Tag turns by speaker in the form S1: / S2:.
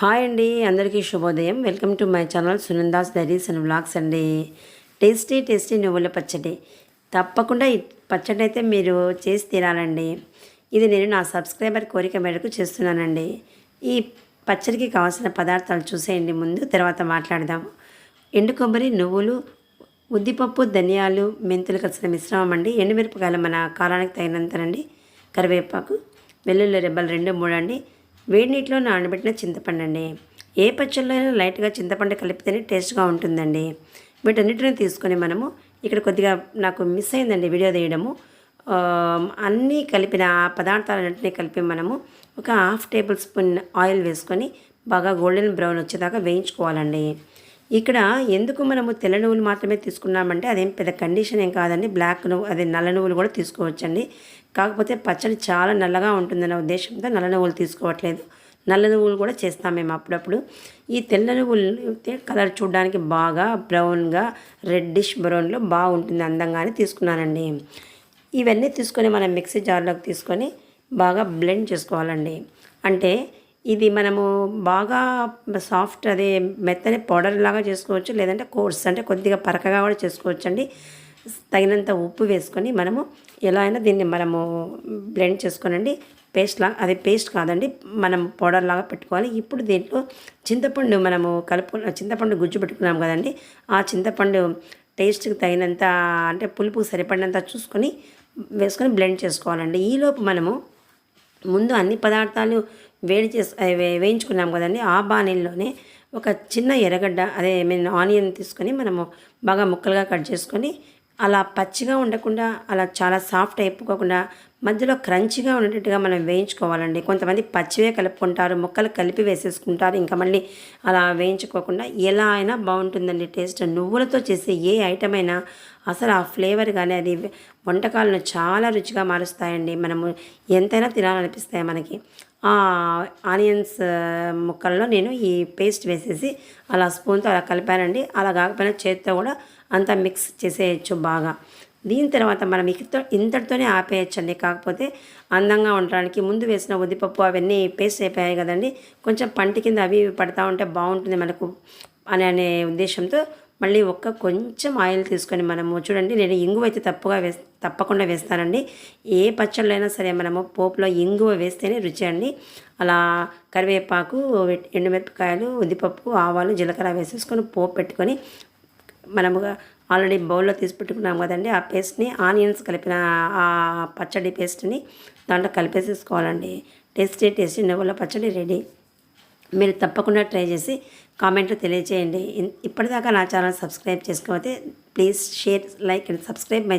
S1: Hi అండి అందరికీ శుభోదయం. Welcome to my channel Sunanda's diaries and vlogs అండి. టేస్టీ టేస్టీ నువ్వుల పచ్చడి. తప్పకుండా ఈ పచ్చడి అయితే మీరు చేసి తీరాలండి. ఇది నేను నా సబ్స్క్రైబర్ కోరిక మేరకు చేస్తున్నానండి. ఈ పచ్చడికి కావాల్సిన పదార్థాలు చూసేయండి ముందు తర్వాత మాట్లాడదాం. ఎండు కొబ్బరి నువ్వులు ఉద్దిపప్పు ధనియాలు మెంతులు కలిసిన మిశ్రమం అండి. ఎండుమిరపకాయలు మన కాలానికి తగినంతనండి. కరివేపాకు వెల్లుల్లి రెబ్బలు రెండు మూడు అండి వేడి నీటిలో నానబెట్టిన చింతపండు అండి ఏ పచ్చళ్ళలో అయినా లైట్గా చింతపండు కలిపితేనే టేస్ట్గా ఉంటుందండి. వీటన్నిటిని తీసుకొని మనము ఇక్కడ కొద్దిగా నాకు మిస్ అయిందండి వీడియో తీయడము. అన్నీ కలిపిన ఆ పదార్థాలన్నింటినీ కలిపి మనము ఒక హాఫ్ టేబుల్ స్పూన్ ఆయిల్ వేసుకొని బాగా గోల్డెన్ బ్రౌన్ వచ్చేదాకా వేయించుకోవాలండి. ఇక్కడ ఎందుకు మనము తెల్ల నువ్వులు మాత్రమే తీసుకున్నామంటే అదేం పెద్ద కండిషన్ ఏం కాదండి. బ్లాక్ నువ్వు అదే నల్ల నువ్వులు కూడా తీసుకోవచ్చండి. కాకపోతే పచ్చడి చాలా నల్లగా ఉంటుందనే ఉద్దేశంతో నల్ల నువ్వులు తీసుకోవట్లేదు. నల్ల నువ్వులు కూడా చేస్తాం మేము అప్పుడప్పుడు. ఈ తెల్ల నువ్వులు కలర్ చూడడానికి బాగా బ్రౌన్గా రెడ్డిష్ బ్రౌన్లో బాగుంటుంది అందంగానే తీసుకున్నానండి. ఇవన్నీ తీసుకొని మనం మిక్సీ జార్లోకి తీసుకొని బాగా బ్లెండ్ చేసుకోవాలండి. అంటే ఇది మనము బాగా సాఫ్ట్ అదే మెత్తని పౌడర్ లాగా చేసుకోవచ్చు లేదంటే కోర్స్ అంటే కొద్దిగా పరకగా కూడా చేసుకోవచ్చు అండి తగినంత ఉప్పు వేసుకొని మనము ఎలా అయినా దీన్ని మనము బ్లెండ్ చేసుకోనండి. పేస్ట్ లాగా అది పేస్ట్ కాదండి మనం పౌడర్ లాగా పెట్టుకోవాలి. ఇప్పుడు దీంట్లో చింతపండు మనము కలుపు చింతపండు గుజ్జు పెట్టుకున్నాం కదండి ఆ చింతపండు టేస్ట్కి తగినంత అంటే పులుపు సరిపడినంత చూసుకొని వేసుకొని బ్లెండ్ చేసుకోవాలండి. ఈలోపు మనము ముందు అన్ని పదార్థాలు వేడి చేసి వే- వేయించుకున్నాం కదండి. ఆ బాణీల్లోనే ఒక చిన్న ఎర్రగడ్డ అదే మీన్ ఆనియన్ తీసుకొని మనము బాగా ముక్కలుగా కట్ చేసుకొని అలా పచ్చిగా ఉండకుండా అలా చాలా సాఫ్ట్ అయిపోకుండా మధ్యలో క్రంచిగా ఉండేటట్టుగా మనం వేయించుకోవాలండి. కొంతమంది పచ్చివే కలుపుకుంటారు ముక్కలు కలిపి వేసేసుకుంటారు ఇంకా మళ్ళీ అలా వేయించుకోకుండా ఎలా అయినా బాగుంటుందండి టేస్ట్. నువ్వులతో చేసే ఏ ఐటమ్ అయినా అసలు ఆ ఫ్లేవర్ కానీ అది వంటకాలను చాలా రుచిగా మారుస్తాయండి. మనము ఎంతైనా తినాలనిపిస్తాయి మనకి. ఆ ఆనియన్స్ ముక్కల్లో నేను ఈ పేస్ట్ వేసేసి అలా స్పూన్తో అలా కలిపానండి. అలా కాకపోయినా చేతితో కూడా అంతా మిక్స్ చేసేయచ్చు బాగా. దీని తర్వాత మనం ఇకతో ఇంతటితోనే ఆపేయచ్చండి. కాకపోతే అందంగా ఉండడానికి ముందు వేసిన ఉద్దిపప్పు అవన్నీ పేస్ట్ అయిపోయాయి కదండి. కొంచెం పంటి కింద అవి ఇవి పడతా ఉంటే బాగుంటుంది మనకు అని అనే ఉద్దేశంతో మళ్ళీ ఒక్క కొంచెం ఆయిల్ తీసుకొని మనము చూడండి నేను ఇంగువ అయితే తప్పుగా వేస్ తప్పకుండా వేస్తానండి. ఏ పచ్చళ్ళు అయినా సరే మనము పోపులో ఇంగువ వేస్తేనే రుచి అండి. అలా కరివేపాకు ఎండుమిరపకాయలు ఉద్దిపప్పు ఆవాలు జీలకర్ర వేసేసుకొని పోపు పెట్టుకొని మనముగా ఆల్రెడీ బౌల్లో తీసి పెట్టుకున్నాం కదండి. ఆ పేస్ట్ని ఆనియన్స్ కలిపిన ఆ పచ్చడి పేస్ట్ని దాంట్లో కలిపేసేసుకోవాలండి. టేస్టీ టేస్టీ నువ్వుల పచ్చడి రెడీ. మీరు తప్పకుండా ట్రై చేసి కామెంట్లో తెలియజేయండి ఇప్పటిదాకా నా ఛానల్ సబ్స్క్రైబ్ చేసుకోకపోతే please share like and subscribe my